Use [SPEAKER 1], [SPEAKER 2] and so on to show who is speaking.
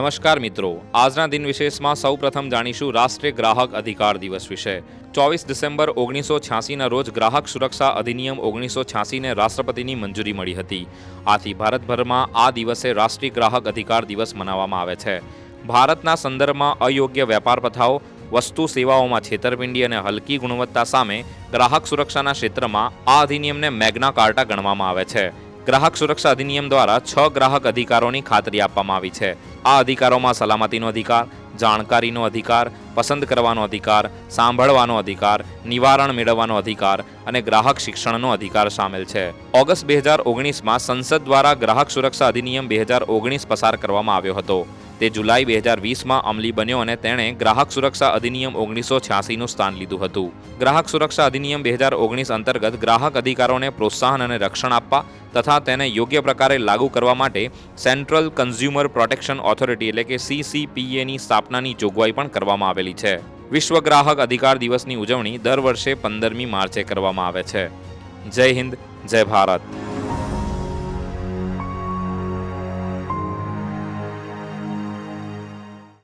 [SPEAKER 1] નમસ્કાર મિત્રો. આજના દિન વિશેષમાં સૌ પ્રથમ જાણીશું રાષ્ટ્રીય ગ્રાહક અધિકાર દિવસ વિશે. ચોવીસ ડિસેમ્બર ઓગણીસો છ્યાસીના રોજ ગ્રાહક સુરક્ષા અધિનિયમ ઓગણીસો છ્યાસીને રાષ્ટ્રપતિની મંજૂરી મળી હતી. આથી ભારતભરમાં આ દિવસે રાષ્ટ્રીય ગ્રાહક અધિકાર દિવસ મનાવવામાં આવે છે. ભારતના સંદર્ભમાં અયોગ્ય વેપાર પ્રથાઓ વસ્તુ સેવાઓમાં છેતરપિંડી અને હલકી ગુણવત્તા સામે ગ્રાહક સુરક્ષાના ક્ષેત્રમાં આ અધિનિયમને મેગ્ના કાર્ટા ગણવામાં આવે છે. ગ્રાહક સુરક્ષા અધિનિયમ દ્વારા છ ગ્રાહક અધિકારોની ખાતરી આપવામાં આવી છે. આ અધિકારોમાં સલામતીનો અધિકાર, જાણકારીનો અધિકાર, પસંદ કરવાનો અધિકાર, સાંભળવાનો અધિકાર, નિવારણ મેળવવાનો અધિકાર અને ગ્રાહક શિક્ષણનો અધિકાર સામેલ છે. ઓગસ્ટ બે હજાર ઓગણીસમાં સંસદ દ્વારા ગ્રાહક સુરક્ષા અધિનિયમ બે હજાર ઓગણીસ પસાર કરવામાં આવ્યો હતો. તે જુલાઈ બે હજાર વીસમાં અમલી બન્યો અને તેણે ગ્રાહક સુરક્ષા અધિનિયમ ઓગણીસો છ્યાસીનું સ્થાન લીધું હતું. ગ્રાહક સુરક્ષા અધિનિયમ બે હજાર ઓગણીસ અંતર્ગત ગ્રાહક અધિકારોને પ્રોત્સાહન અને રક્ષણ આપવા તથા તેને યોગ્ય પ્રકારે લાગુ કરવા માટે સેન્ટ્રલ કન્ઝ્યુમર પ્રોટેક્શન ઓથોરિટી એટલે કે સીસીપીએની સ્થાપનાની જોગવાઈ પણ કરવામાં આવેલી છે. વિશ્વ ગ્રાહક અધિકાર દિવસની ઉજવણી દર વર્ષે પંદરમી માર્ચે કરવામાં આવે છે. જય હિન્દ, જય ભારત.